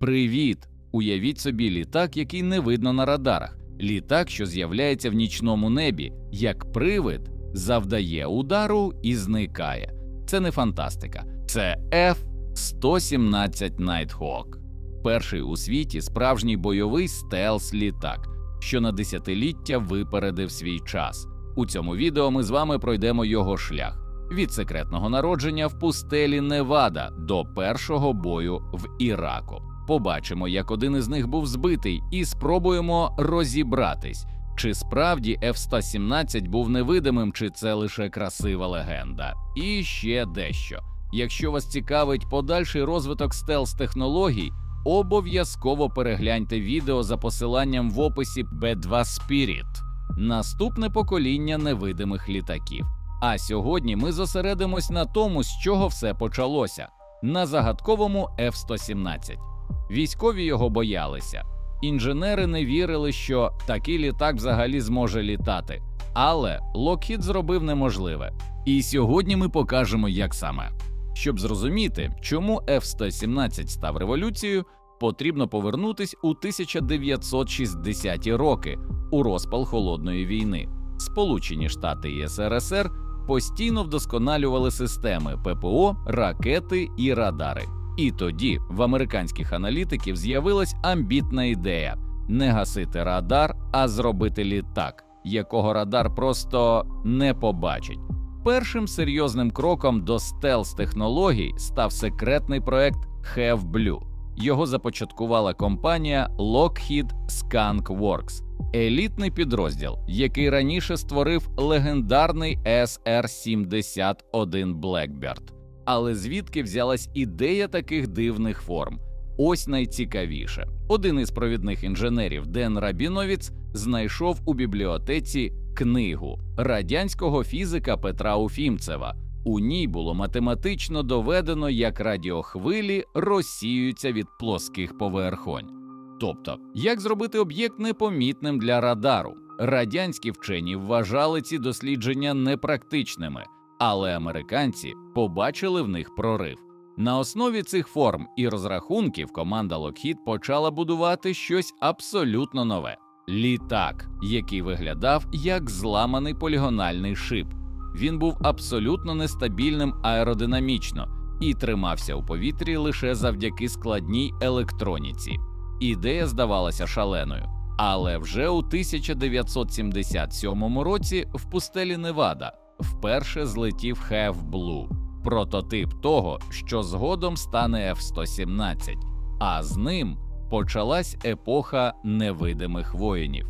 Привіт! Уявіть собі літак, який не видно на радарах. Літак, що з'являється в нічному небі, як привид, завдає удару і зникає. Це не фантастика, це F-117 Nighthawk. Перший у світі справжній бойовий стелс-літак, що на десятиліття випередив свій час. У цьому відео ми з вами пройдемо його шлях від секретного народження в пустелі Невада до першого бою в Іраку. Побачимо, як один із них був збитий, і спробуємо розібратись, чи справді F-117 був невидимим, чи це лише красива легенда. І ще дещо. Якщо вас цікавить подальший розвиток стелс-технологій, обов'язково перегляньте відео за посиланням в описі B2 Spirit. Наступне покоління невидимих літаків. А сьогодні ми зосередимось на тому, з чого все почалося на загадковому F-117. Військові його боялися. Інженери не вірили, що такий літак взагалі зможе літати. Але Lockheed зробив неможливе. І сьогодні ми покажемо, як саме. Щоб зрозуміти, чому F-117 став революцією, потрібно повернутись у 1960-ті роки у розпал холодної війни. Сполучені Штати і СРСР постійно вдосконалювали системи ППО, ракети і радари. І тоді в американських аналітиків з'явилась амбітна ідея не гасити радар, а зробити літак, якого радар просто не побачить. Першим серйозним кроком до стелс технологій став секретний проект Have. Його започаткувала компанія Lockheed Skunk Works, елітний підрозділ, який раніше створив легендарний SR-71 Blackbird. Але звідки взялась ідея таких дивних форм? Ось найцікавіше. Один із провідних інженерів Ден Рабіновіц знайшов у бібліотеці книгу радянського фізика Петра Уфімцева. У ній було математично доведено, як радіохвилі розсіюються від плоских поверхонь. Тобто, як зробити об'єкт непомітним для радару. Радянські вчені вважали ці дослідження непрактичними, але американці побачили в них прорив. На основі цих форм і розрахунків команда Lockheed почала будувати щось абсолютно нове літак, який виглядав як зламаний полігональний шип. Він був абсолютно нестабільним аеродинамічно і тримався у повітрі лише завдяки складній електроніці. Ідея здавалася шаленою, але вже у 1977 році в пустелі Невада вперше злетів Have Blue, прототип того, що згодом стане F-117, а з ним почалась епоха невидимих воїнів.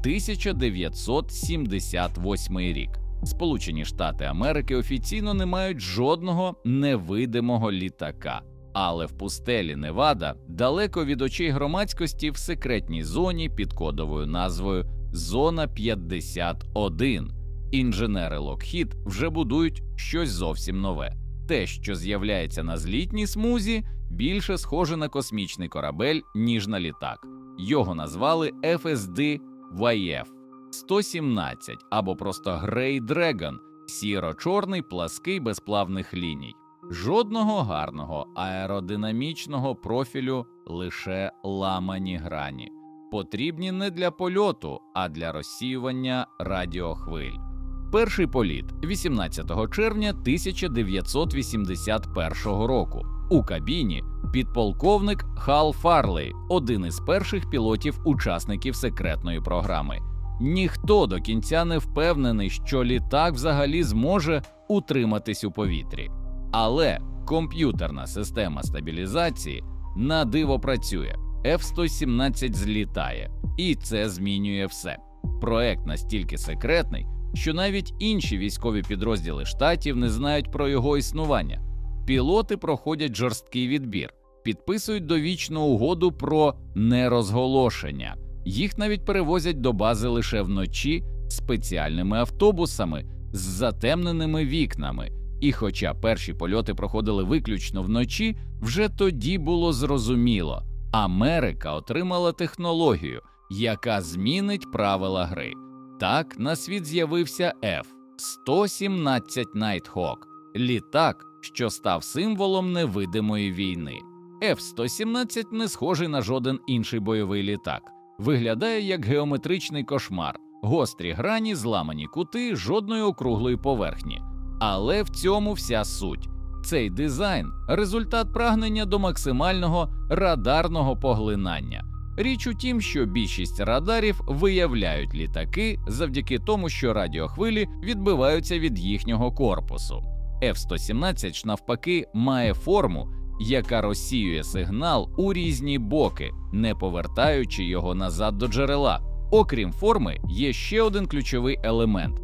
1978 рік. Сполучені Штати Америки офіційно не мають жодного невидимого літака. Але в пустелі Невада, далеко від очей громадськості в секретній зоні під кодовою назвою Зона 51, інженери Lockheed вже будують щось зовсім нове. Те, що з'являється на злітній смузі, більше схоже на космічний корабель, ніж на літак. Його назвали FSD YF 117 або просто Grey Dragon – сіро-чорний плаский без плавних ліній. Жодного гарного аеродинамічного профілю, лише ламані грані, потрібні не для польоту, а для розсіювання радіохвиль. Перший політ 18 червня 1981 року. У кабіні підполковник Хал Фарлей, один із перших пілотів-учасників секретної програми. Ніхто до кінця не впевнений, що літак взагалі зможе утриматись у повітрі. Але комп'ютерна система стабілізації на диво працює. F-117 злітає, і це змінює все. Проект настільки секретний, що навіть інші військові підрозділи штатів не знають про його існування. Пілоти проходять жорсткий відбір, підписують довічну угоду про нерозголошення. Їх навіть перевозять до бази лише вночі спеціальними автобусами з затемненими вікнами. І хоча перші польоти проходили виключно вночі, вже тоді було зрозуміло, Америка отримала технологію, яка змінить правила гри. Так на світ з'явився F-117 Nighthawk – літак, що став символом невидимої війни. F-117 не схожий на жоден інший бойовий літак. Виглядає як геометричний кошмар, гострі грані, зламані кути, жодної округлої поверхні. Але в цьому вся суть. Цей дизайн результат прагнення до максимального радарного поглинання. Річ у тім, що більшість радарів виявляють літаки завдяки тому, що радіохвилі відбиваються від їхнього корпусу. F-117 ж навпаки має форму, яка розсіює сигнал у різні боки, не повертаючи його назад до джерела. Окрім форми, є ще один ключовий елемент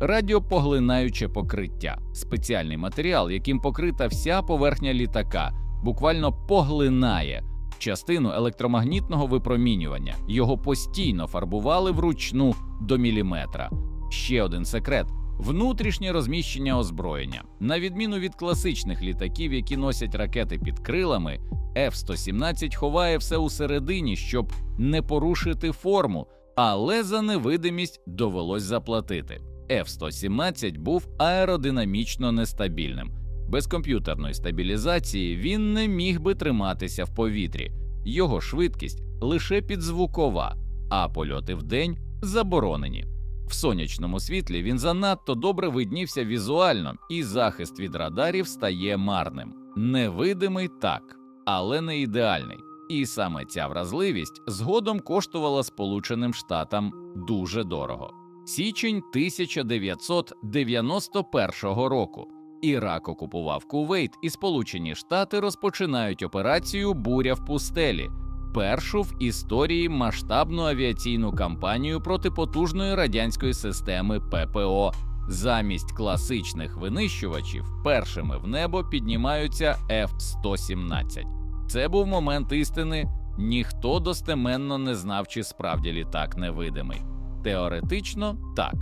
радіопоглинаюче покриття, спеціальний матеріал, яким покрита вся поверхня літака, буквально поглинає частину електромагнітного випромінювання. Його постійно фарбували вручну до міліметра. Ще один секрет. Внутрішнє розміщення озброєння, на відміну від класичних літаків, які носять ракети під крилами, F-117 ховає все усередині, щоб не порушити форму, але за невидимість довелось заплатити. F-117 був аеродинамічно нестабільним. Без комп'ютерної стабілізації він не міг би триматися в повітрі, його швидкість лише підзвукова, а польоти вдень заборонені. В сонячному світлі він занадто добре виднівся візуально, і захист від радарів стає марним. Невидимий так, але не ідеальний. І саме ця вразливість згодом коштувала Сполученим Штатам дуже дорого. Січень 1991 року. Ірак окупував Кувейт, і Сполучені Штати розпочинають операцію Буря в пустелі, першу в історії масштабну авіаційну кампанію проти потужної радянської системи ППО. Замість класичних винищувачів першими в небо піднімаються F-117. Це був момент істини. Ніхто достеменно не знав, чи справді літак невидимий. Теоретично так,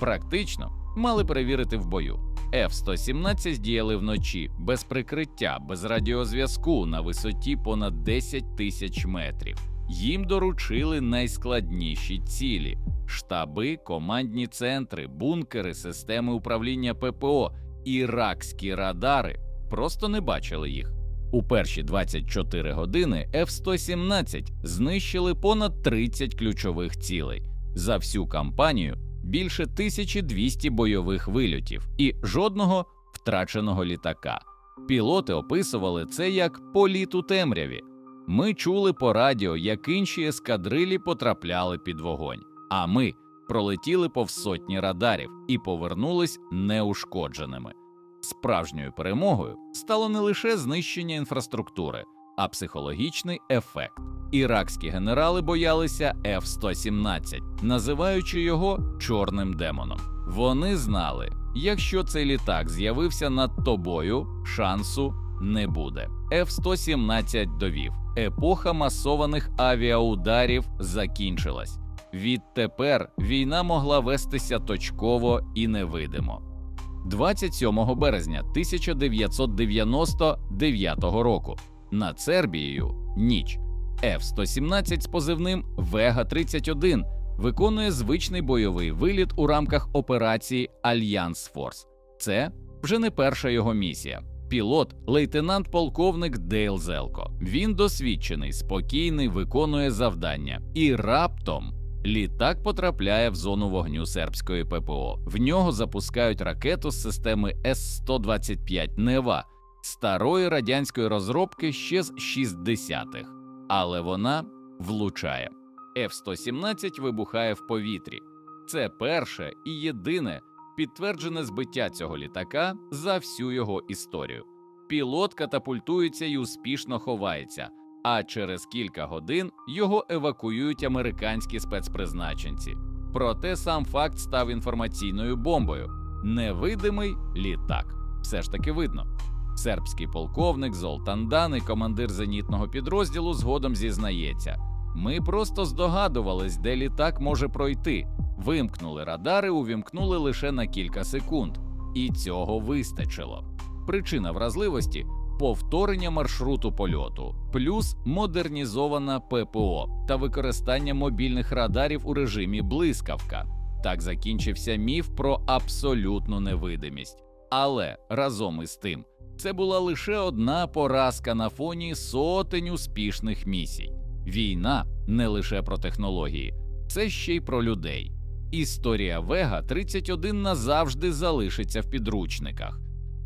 практично мали перевірити в бою. F-117 діяли вночі без прикриття, без радіозв'язку на висоті понад 10 тисяч метрів. Їм доручили найскладніші цілі: штаби, командні центри, бункери, системи управління ППО, іракські радари просто не бачили їх. У перші 24 години F-117 знищили понад 30 ключових цілей. За всю кампанію більше 1200 бойових вильотів і жодного втраченого літака. Пілоти описували це як політ у темряві. Ми чули по радіо, як інші ескадрилі потрапляли під вогонь, а ми пролетіли повз сотні радарів і повернулись неушкодженими. Справжньою перемогою стало не лише знищення інфраструктури, а психологічний ефект. Іракські генерали боялися F-117, називаючи його чорним демоном. Вони знали, якщо цей літак з'явився над тобою, шансу не буде. F-117 довів. Епоха масованих авіаударів закінчилась. Відтепер війна могла вестися точково і невидимо. 27 березня 1999 року над Сербією ніч F-117 з позивним Вега 31 виконує звичний бойовий виліт у рамках операції Альянс Форс. Це вже не перша його місія. Пілот, лейтенант полковник Дейл Зелко. Він досвідчений, спокійний, виконує завдання, і раптом літак потрапляє в зону вогню сербської ППО. В нього запускають ракету з системи С-125 Нева старої радянської розробки ще з 60-х, але вона влучає. F-117 вибухає в повітрі. Це перше і єдине підтверджене збиття цього літака за всю його історію. Пілот катапультується і успішно ховається, а через кілька годин його евакуюють американські спецпризначенці. Проте сам факт став інформаційною бомбою. Невидимий літак. Все ж таки видно. Сербський полковник Золтан Даний, командир зенітного підрозділу, згодом зізнається: ми просто здогадувались, де літак може пройти. Вимкнули радари, увімкнули лише на кілька секунд, і цього вистачило. Причина вразливості повторення маршруту польоту, плюс модернізована ППО та використання мобільних радарів у режимі блискавка. Так закінчився міф про абсолютну невидимість. Але разом із тим Це була лише одна поразка на фоні сотень успішних місій. Війна не лише про технології, це ще й про людей. Історія Вега 31 назавжди залишиться в підручниках.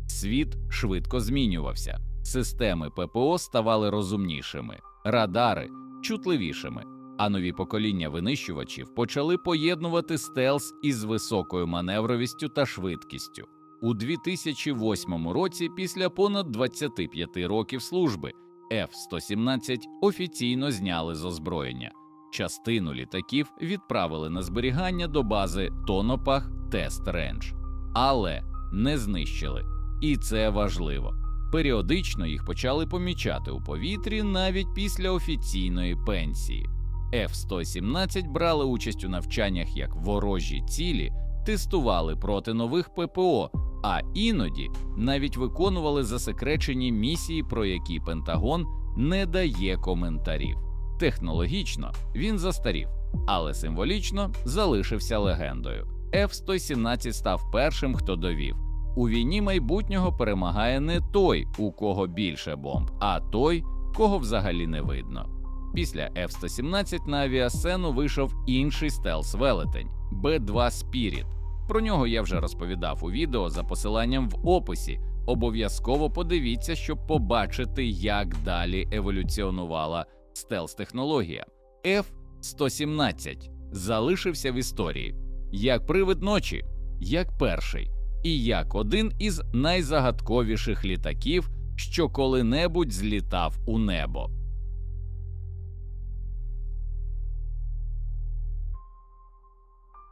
Світ швидко змінювався, системи ППО ставали розумнішими, радари чутливішими, а нові покоління винищувачів почали поєднувати стелс із високою маневровістю та швидкістю. У 2008 році, після понад 25 років служби, F-117 офіційно зняли з озброєння. Частину літаків відправили на зберігання до бази Тонопах Тест Рендж, але не знищили. І це важливо. Періодично їх почали помічати у повітрі навіть після офіційної пенсії. F-117 брали участь у навчаннях як ворожі цілі, тестували проти нових ППО, а іноді навіть виконували засекречені місії, про які Пентагон не дає коментарів. Технологічно він застарів, але символічно залишився легендою. F-117 став першим, хто довів. У війні майбутнього перемагає не той, у кого більше бомб, а той, кого взагалі не видно. Після F-117 на авіасцену вийшов інший стелс-велетень B-2 Spirit. Про нього я вже розповідав у відео за посиланням в описі. Обов'язково подивіться, щоб побачити, як далі еволюціонувала стелс-технологія. F-117 залишився в історії як привид ночі, як перший і як один із найзагадковіших літаків, що коли-небудь злітав у небо.